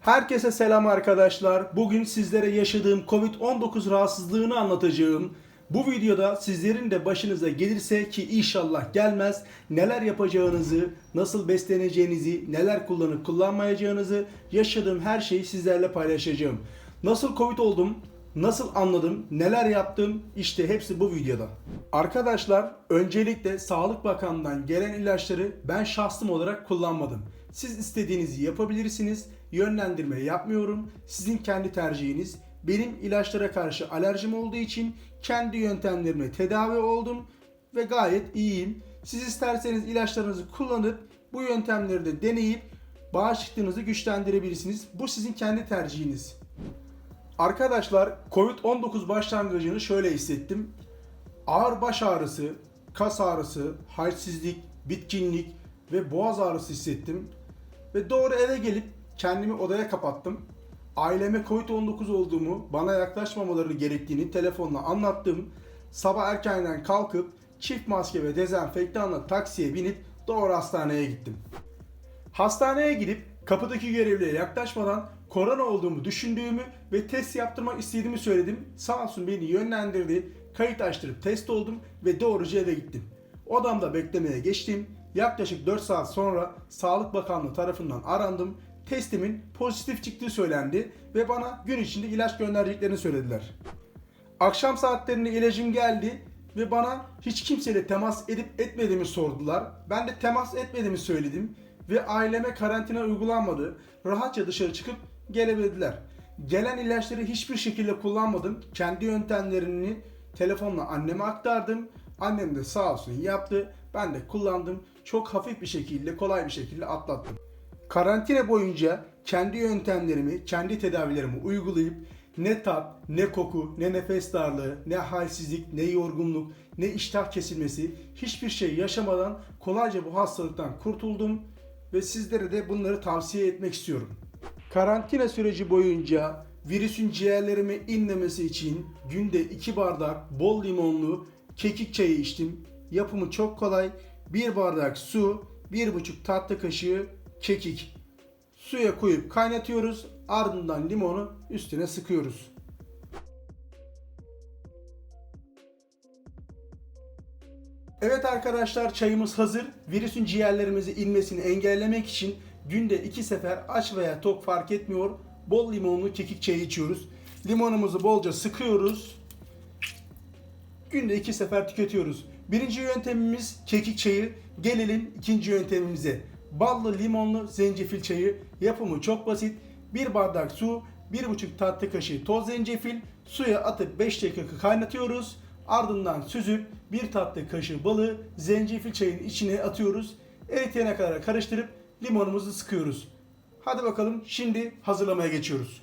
Herkese selam arkadaşlar. Bugün sizlere yaşadığım Covid-19 rahatsızlığını anlatacağım. Bu videoda sizlerin de başınıza gelirse ki inşallah gelmez neler yapacağınızı, nasıl besleneceğinizi, neler kullanıp kullanmayacağınızı yaşadığım her şeyi sizlerle paylaşacağım. Nasıl Covid oldum, Nasıl anladım, neler yaptım işte hepsi bu videoda. Arkadaşlar öncelikle Sağlık Bakanlığı'ndan gelen ilaçları ben şahsım olarak kullanmadım. Siz istediğinizi yapabilirsiniz. Yönlendirme yapmıyorum. Sizin kendi tercihiniz. Benim ilaçlara karşı alerjim olduğu için kendi yöntemlerimle tedavi oldum ve gayet iyiyim. Siz isterseniz ilaçlarınızı kullanıp bu yöntemleri de deneyip bağışıklığınızı güçlendirebilirsiniz. Bu sizin kendi tercihiniz. Arkadaşlar Covid-19 başlangıcını şöyle hissettim. Ağır baş ağrısı, kas ağrısı, halsizlik, bitkinlik ve boğaz ağrısı hissettim. Ve doğru eve gelip kendimi odaya kapattım. Aileme Covid-19 olduğumu, bana yaklaşmamaları gerektiğini telefonla anlattım. Sabah erkenden kalkıp çift maske ve dezenfektanla taksiye binip doğru hastaneye gittim. Hastaneye gidip kapıdaki görevliye yaklaşmadan korona olduğumu düşündüğümü ve test yaptırmak istediğimi söyledim. Sağ olsun beni yönlendirdi. Kayıt açtırıp test oldum ve doğruca eve gittim. Odamda beklemeye geçtim. Yaklaşık 4 saat sonra Sağlık Bakanlığı tarafından arandım. Testimin pozitif çıktığı söylendi ve bana gün içinde ilaç göndereceklerini söylediler. Akşam saatlerinde ilacım geldi ve bana hiç kimseyle temas edip etmediğimi sordular. Ben de temas etmediğimi söyledim ve aileme karantina uygulanmadı. Rahatça dışarı çıkıp gelebildiler. Gelen ilaçları hiçbir şekilde kullanmadım. Kendi yöntemlerini telefonla anneme aktardım. Annem de sağ olsun yaptı. Ben de kullandım. Çok hafif bir şekilde, kolay bir şekilde atlattım. Karantina boyunca kendi yöntemlerimi, kendi tedavilerimi uygulayıp ne tat, ne koku, ne nefes darlığı, ne halsizlik, ne yorgunluk, ne iştah kesilmesi hiçbir şey yaşamadan kolayca bu hastalıktan kurtuldum ve sizlere de bunları tavsiye etmek istiyorum. Karantina süreci boyunca virüsün ciğerlerime inmemesi için günde 2 bardak bol limonlu kekik çayı içtim. Yapımı çok kolay. 1 bardak su, 1,5 tatlı kaşığı kekik. Suya koyup kaynatıyoruz. Ardından limonu üstüne sıkıyoruz. Evet arkadaşlar çayımız hazır. Virüsün ciğerlerimize inmesini engellemek için günde iki sefer aç veya tok fark etmiyor. Bol limonlu kekik çayı içiyoruz. Limonumuzu bolca sıkıyoruz. Günde iki sefer tüketiyoruz. Birinci yöntemimiz kekik çayı. Gelelim ikinci yöntemimize. Ballı limonlu zencefil çayı. Yapımı çok basit. Bir bardak su, bir buçuk tatlı kaşığı toz zencefil, suya atıp 5 dakika kaynatıyoruz. Ardından süzüp bir tatlı kaşığı balı zencefil çayının içine atıyoruz. Eritene kadar karıştırıp limonumuzu sıkıyoruz. Hadi bakalım şimdi hazırlamaya geçiyoruz.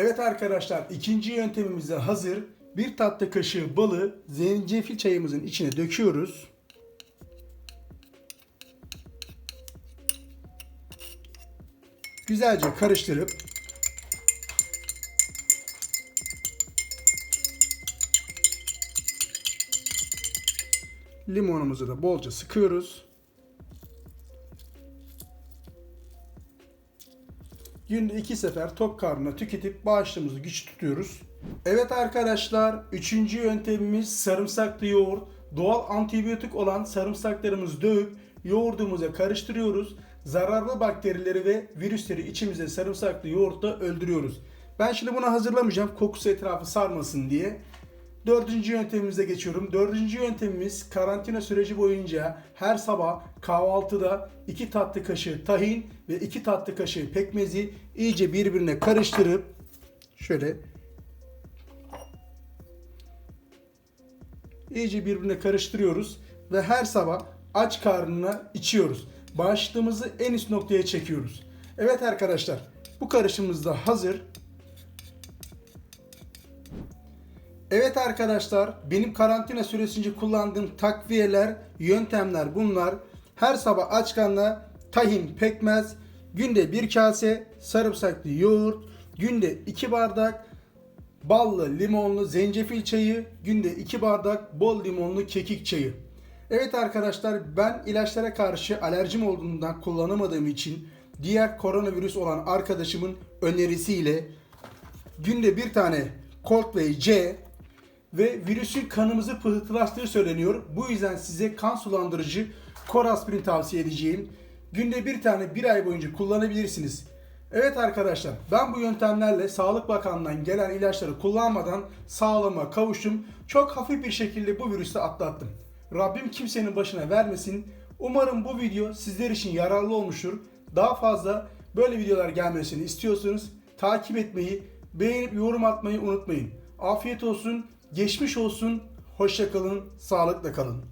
Evet arkadaşlar ikinci yöntemimiz de hazır. Bir tatlı kaşığı balı zencefil çayımızın içine döküyoruz. Güzelce karıştırıp limonumuzu da bolca sıkıyoruz. Günde iki sefer tok karnına tüketip bağışıklığımızı güç tutuyoruz. Evet arkadaşlar, üçüncü yöntemimiz sarımsaklı yoğurt. Doğal antibiyotik olan sarımsaklarımızı dövüp yoğurdumuza karıştırıyoruz. Zararlı bakterileri ve virüsleri içimize sarımsaklı yoğurtla öldürüyoruz. Ben şimdi bunu hazırlamayacağım kokusu etrafı sarmasın diye. Dördüncü yöntemimize geçiyorum. Dördüncü yöntemimiz karantina süreci boyunca her sabah kahvaltıda 2 tatlı kaşığı tahin ve 2 tatlı kaşığı pekmezi iyice birbirine karıştırıp şöyle iyice birbirine karıştırıyoruz ve her sabah aç karnına içiyoruz. Bağışıklığımızı en üst noktaya çekiyoruz. Evet arkadaşlar bu karışımımız da hazır. Evet arkadaşlar, benim karantina süresince kullandığım takviyeler, yöntemler bunlar. Her sabah aç karnına tahin, pekmez, günde bir kase sarımsaklı yoğurt, günde 2 bardak ballı, limonlu zencefil çayı, günde 2 bardak bol limonlu kekik çayı. Evet arkadaşlar ben ilaçlara karşı alerjim olduğundan kullanamadığım için diğer koronavirüs olan arkadaşımın önerisiyle günde bir tane Coldplay C ve virüsün kanımızı pıhtılaştığı söyleniyor. Bu yüzden size kan sulandırıcı Coraspirin tavsiye edeceğim. Günde bir tane bir ay boyunca kullanabilirsiniz. Evet arkadaşlar ben bu yöntemlerle Sağlık Bakanlığı'ndan gelen ilaçları kullanmadan sağlığıma kavuştum. Çok hafif bir şekilde bu virüsü atlattım. Rabbim kimsenin başına vermesin. Umarım bu video sizler için yararlı olmuştur. Daha fazla böyle videolar gelmesini istiyorsanız takip etmeyi, beğenip yorum atmayı unutmayın. Afiyet olsun, geçmiş olsun, hoşça kalın, sağlıkla kalın.